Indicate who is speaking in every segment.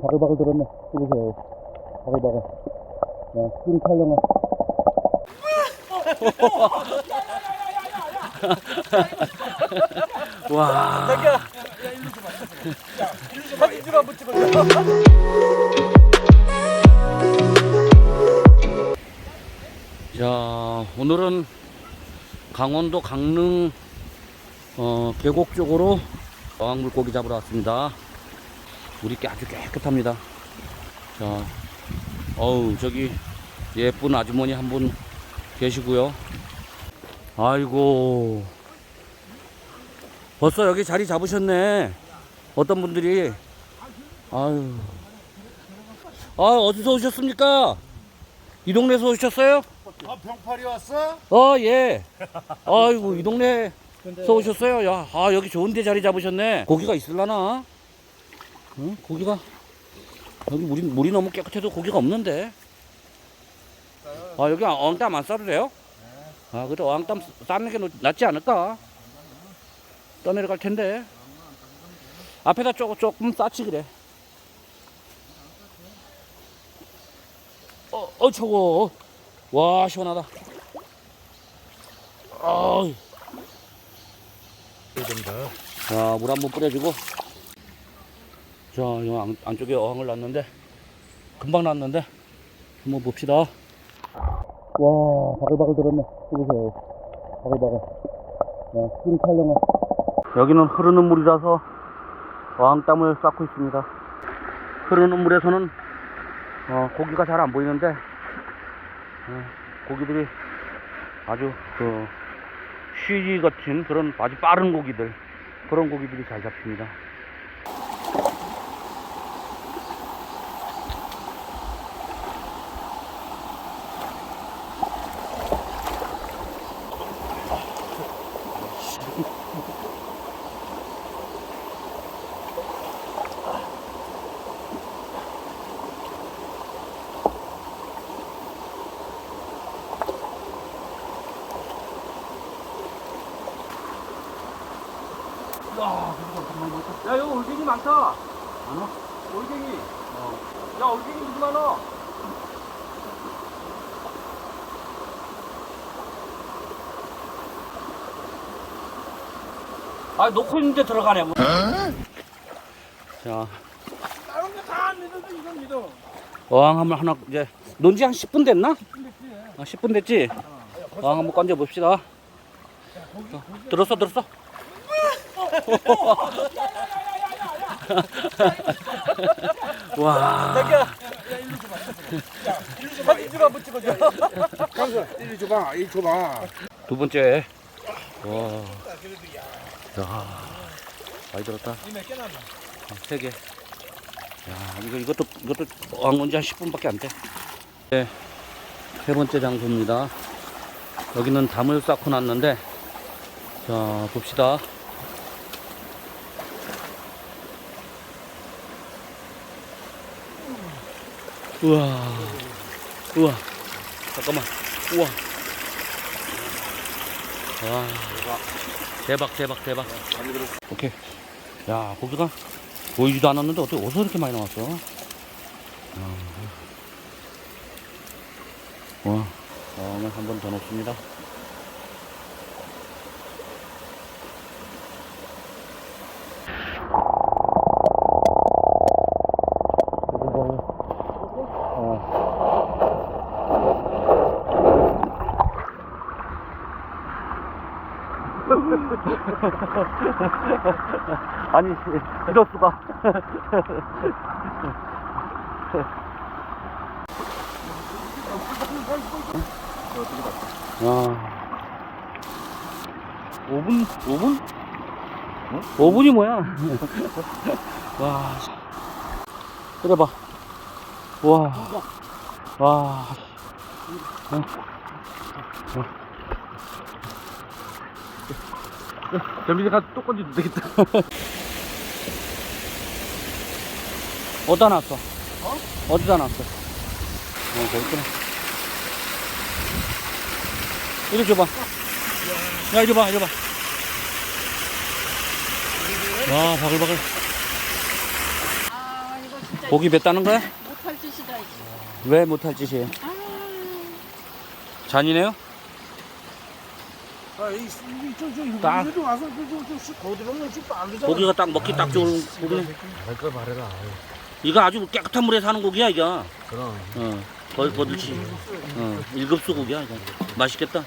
Speaker 1: 바글바글 들었네. 보세요. 바글바글. 야, 스크린 촬영을.
Speaker 2: 와. 자, 오늘은 강원도 강릉 어, 계곡 쪽으로 어항 물고기 잡으러 왔습니다. 물이 꽤 아주 깨끗합니다. 자, 어우, 저기 예쁜 아주머니 한 분 계시고요. 아이고. 벌써 여기 자리 잡으셨네. 어떤 분들이. 아유. 아, 어디서 오셨습니까? 이 동네에서 오셨어요?
Speaker 3: 아, 병팔이 왔어?
Speaker 2: 어, 예. 아이고, 이 동네에서 오셨어요? 야, 아, 여기 좋은데 자리 잡으셨네. 고기가 있을라나? 응? 고기가? 여기 물이, 물이 너무 깨끗해도 고기가 없는데. 아, 여기 어항땀 안 싸도 돼요? 아, 그래, 어항땀 싸는 게 낫지 않을까? 떠내려갈 텐데. 앞에다 조금, 조금 싸치, 그래. 어, 어, 저거. 와, 시원하다. 아이.
Speaker 3: 된다.
Speaker 2: 자, 물 한 번 뿌려주고. 자, 이 안, 안쪽에 어항을 놨는데, 금방 놨는데, 한번 봅시다.
Speaker 1: 와, 바글바글 들었네. 보세요. 바글바글. 야, 스크린 촬영을.
Speaker 2: 여기는 흐르는 물이라서 어항땀을 쌓고 있습니다. 흐르는 물에서는 어, 고기가 잘 안 보이는데, 어, 고기들이 아주 그 쉬지 같은 그런 아주 빠른 고기들, 그런 고기들이 잘 잡힙니다. 야, 여기 올갱이 많다. 많아? 올갱이. 어. 야, 올갱이 무슨 많아? 아, 놓고 있는데 들어가네. 뭐. 자,
Speaker 3: 다른 거 다 안 믿어도 이건 믿어.
Speaker 2: 어항 한번 하나 이제 논지 한 10분 됐나? 아, 10분 됐지? 어항 한번 건져 봅시다. 자, 들었어, 들었어. 와.
Speaker 3: 자기야. 사진 좀 한번 찍어줘.
Speaker 4: 강수 이리 줘봐 이리 줘봐
Speaker 2: 두 번째. 와. 야. 많이 들었다. 세 개. 야, 이거, 이것도, 이것도 어항 건지 한 10분밖에 안 돼. 네. 세 번째 장소입니다. 여기는 담을 쌓고 놨는데, 자, 봅시다. 우와. 우와. 잠깐만. 우와. 와. 대박, 대박, 대박. 오케이. 야, 고기가 보이지도 않았는데 어떻게 어디서 이렇게 많이 나왔어? 아. 와, 어항을 한번 더 넣습니다. 아니, 이럴 수가. 야. 5분? 5분? 어? 5분이 뭐야? 와. 때려봐. 와. 와. 어.
Speaker 3: 점 심에 가서 또 건지도 되겠다.
Speaker 2: 어디다 놨어? 어? 어디다 놨어? 어, 거기 있구나. 이리 줘봐. 야, 이리 봐, 이리 봐. 와, 바글바글.
Speaker 5: 아 이거 진짜
Speaker 2: 고기 뱉다는 거야?
Speaker 5: 못할 짓이다 이제.
Speaker 2: 왜 못할 짓이에요?
Speaker 5: 아,
Speaker 2: 잔이네요?
Speaker 4: 아, 이, 이, 저, 저, 이거
Speaker 2: 딱.
Speaker 4: 이리 와서, 저, 저, 저, 저, 거들으면 좀 빠르잖아.
Speaker 2: 고기가 딱 먹기 딱 좋은 고기네.
Speaker 3: 말걸 말해라.
Speaker 2: 이거 아주 깨끗한 물에 사는 고기야 이거.
Speaker 3: 그럼.
Speaker 2: 어, 거, 거들치. 어, 일급수 고기야 이거. 맛있겠다.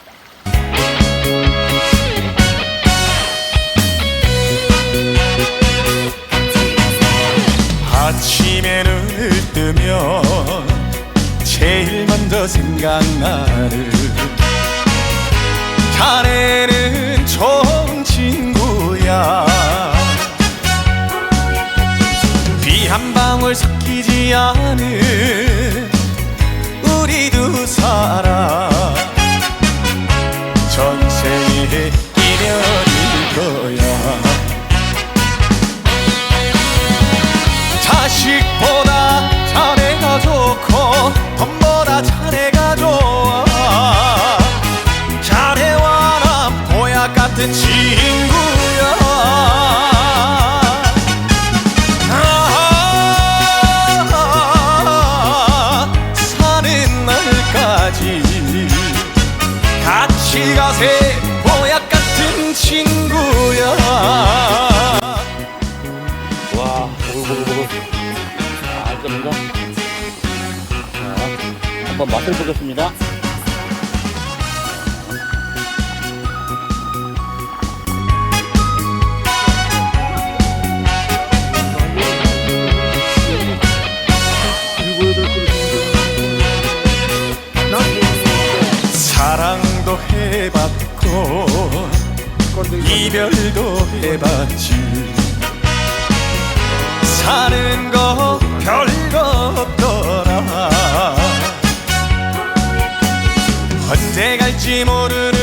Speaker 6: 아침에 눈을 뜨면 제일 먼저 생각나는 자네는 좋은 친구야. 비 한 방울 섞이지 않은 우리 두 사람 전생에 인연일 거야 같이 가세 보약 같은 친구야
Speaker 2: 와, 보글보글보글. 아. 자, 한번 맛을 보겠습니다.
Speaker 6: 이별도 해봤지. 사는 거 별거 없더라. 언제 갈지 모르는